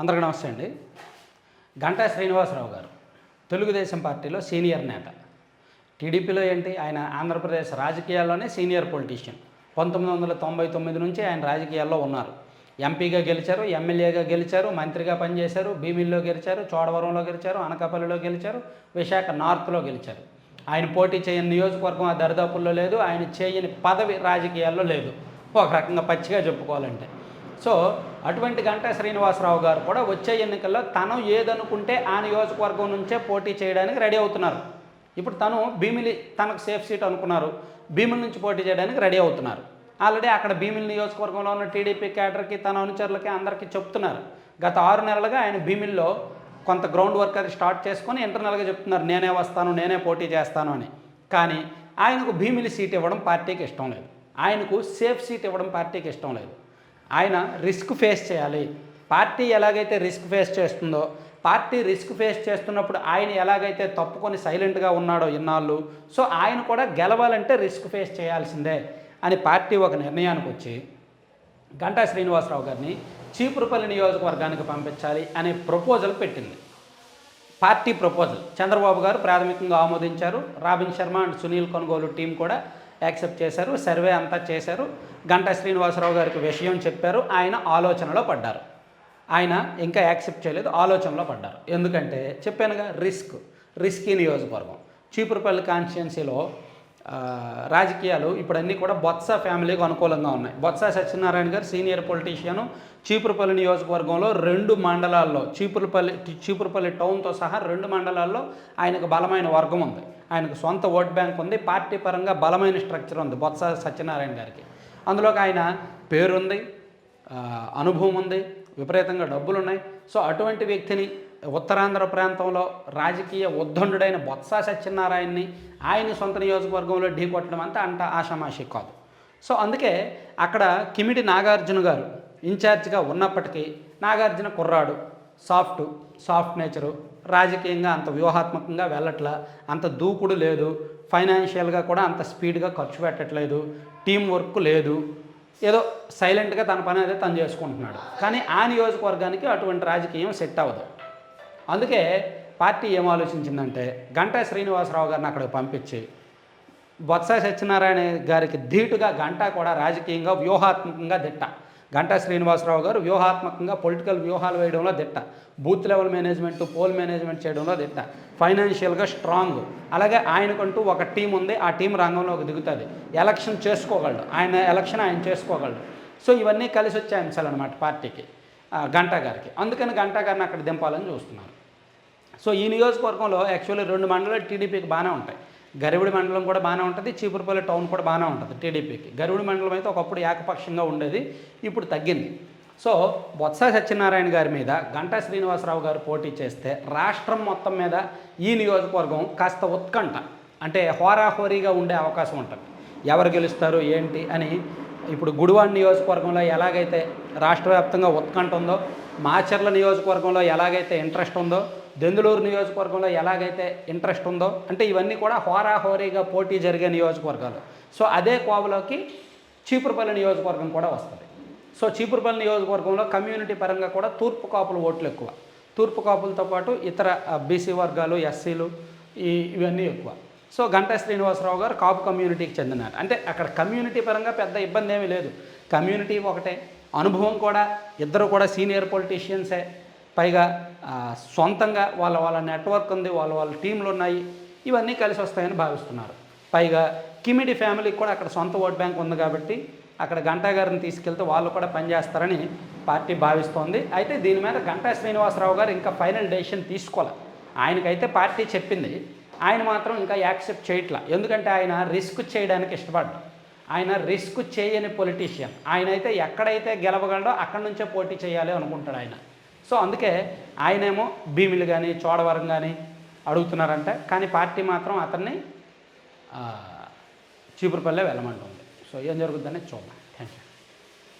అందరికీ నమస్తే అండి. గంటా శ్రీనివాసరావు గారు తెలుగుదేశం పార్టీలో సీనియర్ నేత. టీడీపీలో ఏంటి? ఆయన ఆంధ్రప్రదేశ్ రాజకీయాల్లోనే సీనియర్ పొలిటీషియన్. పంతొమ్మిది వందల తొంభై తొమ్మిది నుంచి ఆయన రాజకీయాల్లో ఉన్నారు. ఎంపీగా గెలిచారు ఎమ్మెల్యేగా గెలిచారు మంత్రిగా పనిచేశారు భీమిల్లో గెలిచారు చోడవరంలో గెలిచారు అనకాపల్లిలో గెలిచారు విశాఖ నార్త్లో గెలిచారు. ఆయన పోటీ చేయని నియోజకవర్గం ఆ దరిదాపుల్లో లేదు ఆయన చేయని పదవి రాజకీయాల్లో లేదు. ఒక రకంగా పచ్చిగా చెప్పుకోవాలంటే. సో అటువంటి గంటా శ్రీనివాసరావు గారు కూడా వచ్చే ఎన్నికల్లో తను ఏదనుకుంటే ఆ నియోజకవర్గం నుంచే పోటీ చేయడానికి రెడీ అవుతున్నారు. ఇప్పుడు తను భీమిలి తనకు సేఫ్ సీట్ అనుకున్నారు. భీమిలి నుంచి పోటీ చేయడానికి రెడీ అవుతున్నారు. ఆల్రెడీ అక్కడ భీమిలి నియోజకవర్గంలో ఉన్న టీడీపీ క్యాడర్కి తన అనుచరులకి అందరికీ చెప్తున్నారు. గత ఆరు నెలలుగా ఆయన భీమిల్లో కొంత గ్రౌండ్ వర్క్ అది స్టార్ట్ చేసుకొని ఇంటర్నల్గా చెప్తున్నారు నేనే వస్తాను నేనే పోటీ చేస్తాను అని. కానీ ఆయనకు భీమిలి సీట్ ఇవ్వడం పార్టీకి ఇష్టం లేదు. ఆయనకు సేఫ్ సీట్ ఇవ్వడం పార్టీకి ఇష్టం లేదు. ఆయన రిస్క్ ఫేస్ చేయాలి. పార్టీ ఎలాగైతే రిస్క్ ఫేస్ చేస్తుందో పార్టీ రిస్క్ ఫేస్ చేస్తున్నప్పుడు ఆయన ఎలాగైతే తప్పుకొని సైలెంట్గా ఉన్నాడో ఇన్నాళ్ళు సో ఆయన కూడా గెలవాలంటే రిస్క్ ఫేస్ చేయాల్సిందే అని పార్టీ ఒక నిర్ణయానికి వచ్చి గంటా శ్రీనివాసరావు గారిని చీపురుపల్లి నియోజకవర్గానికి పంపించాలి అనే ప్రపోజల్ పెట్టింది. Party proposal. చంద్రబాబు గారు ప్రాథమికంగా ఆమోదించారు. రాబిన్ శర్మ అండ్ సునీల్ కొనుగోలు టీం కూడా యాక్సెప్ట్ చేశారు సర్వే అంతా చేశారు. గంటా శ్రీనివాసరావు గారికి విషయం చెప్పారు ఆయన ఆలోచనలో పడ్డారు. ఆయన ఇంకా యాక్సెప్ట్ చేయలేదు ఆలోచనలో పడ్డారు. ఎందుకంటే చెప్పానుగా రిస్క్ రిస్కీ నియోజకవర్గం. చీపురుపల్లి కాన్స్టిట్యున్సీలో రాజకీయాలు ఇప్పుడు అన్నీ కూడా బొత్స ఫ్యామిలీకి అనుకూలంగా ఉన్నాయి. బొత్స సత్యనారాయణ గారు సీనియర్ పొలిటీషియన్ చీపురుపల్లి నియోజకవర్గంలో రెండు మండలాల్లో చీపురుపల్లి చీపురుపల్లి టౌన్తో సహా రెండు మండలాల్లో ఆయనకు బలమైన వర్గం ఉంది. ఆయనకు సొంత ఓట్ బ్యాంక్ ఉంది. పార్టీ పరంగా బలమైన స్ట్రక్చర్ ఉంది బొత్స సత్యనారాయణ గారికి. అందులోకి ఆయన పేరుంది అనుభవం ఉంది విపరీతంగా డబ్బులు ఉన్నాయి సో అటువంటి వ్యక్తిని ఉత్తరాంధ్ర ప్రాంతంలో రాజకీయ ఉద్దండుడైన బొత్స సత్యనారాయణని ఆయన సొంత నియోజకవర్గంలో ఢీకొట్టడం అంతా అంత ఆషామాషి కాదు. సో అందుకే అక్కడ కిమిడి నాగార్జున గారు ఇన్ఛార్జిగా ఉన్నప్పటికీ నాగార్జున కుర్రాడు సాఫ్ట్ సాఫ్ట్ నేచరు రాజకీయంగా అంత వ్యూహాత్మకంగా వెళ్ళట్లా అంత దూకుడు లేదు ఫైనాన్షియల్గా కూడా అంత స్పీడ్గా ఖర్చు పెట్టట్లేదు టీం వర్క్ లేదు ఏదో సైలెంట్గా తన పని అయితే తను చేసుకుంటున్నాడు. కానీ ఆ నియోజకవర్గానికి అటువంటి రాజకీయం సెట్ అవ్వదు. అందుకే పార్టీ ఏం ఆలోచించిందంటే గంటా శ్రీనివాసరావు గారిని అక్కడికి పంపించి బొత్స సత్యనారాయణ గారికి ధీటుగా గంటా కూడా రాజకీయంగా వ్యూహాత్మకంగా దిట్ట. గంటా శ్రీనివాసరావు గారు వ్యూహాత్మకంగా పొలిటికల్ వ్యూహాలు వేయడంలో దిట్ట. Booth level management poll management చేయడంలో దిట్ట. ఫైనాన్షియల్గా స్ట్రాంగ్. అలాగే ఆయనకంటూ ఒక టీం ఉంది ఆ టీం రంగంలోకి దిగుతుంది. ఎలక్షన్ చేసుకోగలడు. ఆయన ఎలక్షన్ ఆయన చేసుకోగలడు. సో ఇవన్నీ కలిసి వచ్చే అంశాలు అనమాట పార్టీకి గంటా గారికి. అందుకని గంటా గారిని అక్కడ దింపాలని చూస్తున్నారు. సో ఈ నియోజకవర్గంలో యాక్చువల్లీ రెండు మండలాలు టీడీపీకి బాగానే ఉంటాయి. గరివిడి మండలం కూడా బాగానే ఉంటుంది చీపురుపల్లి టౌన్ కూడా బాగానే ఉంటుంది టీడీపీకి. గరివిడి మండలం అయితే ఒకప్పుడు ఏకపక్షంగా ఉండేది ఇప్పుడు తగ్గింది. సో బొత్స సత్యనారాయణ గారి మీద గంటా శ్రీనివాసరావు గారు పోటీ చేస్తే రాష్ట్రం మొత్తం మీద ఈ నియోజకవర్గం కాస్త ఉత్కంఠ అంటే హోరాహోరీగా ఉండే అవకాశం ఉంటుంది. ఎవరు గెలుస్తారు ఏంటి అని ఇప్పుడు గుడివాడ నియోజకవర్గంలో ఎలాగైతే రాష్ట్ర వ్యాప్తంగా ఉత్కంఠ ఉందో మాచర్ల నియోజకవర్గంలో ఎలాగైతే ఇంట్రెస్ట్ ఉందో దెందులూరు నియోజకవర్గంలో ఎలాగైతే ఇంట్రెస్ట్ ఉందో అంటే ఇవన్నీ కూడా హోరాహోరీగా పోటీ జరిగే నియోజకవర్గాలు. సో అదే కోవలోకి చీపురుపల్లి నియోజకవర్గం కూడా వస్తుంది. సో చీపురుపల్లి నియోజకవర్గంలో కమ్యూనిటీ పరంగా కూడా తూర్పు కాపుల ఓట్లు ఎక్కువ. తూర్పు కాపులతో పాటు ఇతర బీసీ వర్గాలు ఎస్సీలు ఈ ఇవన్నీ ఎక్కువ. సో గంటా శ్రీనివాసరావు గారు కాపు కమ్యూనిటీకి చెందినారు. అంటే అక్కడ కమ్యూనిటీ పరంగా పెద్ద ఇబ్బంది ఏమీ లేదు. కమ్యూనిటీ ఒకటే. అనుభవం కూడా ఇద్దరు కూడా సీనియర్ పొలిటీషియన్సే పైగా సొంతంగా వాళ్ళ వాళ్ళ నెట్వర్క్ ఉంది వాళ్ళ వాళ్ళ టీంలు ఉన్నాయి ఇవన్నీ కలిసి వస్తాయని భావిస్తున్నారు. పైగా కిమిడి ఫ్యామిలీకి కూడా అక్కడ సొంత ఓట్ బ్యాంక్ ఉంది కాబట్టి అక్కడ గంటా గారిని తీసుకెళ్తే వాళ్ళు కూడా పనిచేస్తారని పార్టీ భావిస్తోంది. అయితే దీని మీద గంటా శ్రీనివాసరావు గారు ఇంకా ఫైనల్ డెసిషన్ తీసుకోవాలి ఆయనకైతే పార్టీ చెప్పింది. ఆయన మాత్రం ఇంకా యాక్సెప్ట్ చేయట్లా. ఎందుకంటే ఆయన రిస్క్ చేయడానికి ఇష్టపడ్డాడు. ఆయన రిస్క్ చేయని పొలిటీషియన్. ఆయన అయితే ఎక్కడైతే గెలవగలడో అక్కడి నుంచే పోటీ చేయాలి అనుకుంటాడు ఆయన. సో అందుకే ఆయనేమో భీమిలు కానీ చోడవరం కానీ అడుగుతున్నారంట. కానీ పార్టీ మాత్రం అతన్ని చీపురుపల్లె వెళ్ళమంటుంది. సో ఏం జరుగుతుందనే చూద్దాం. Thank you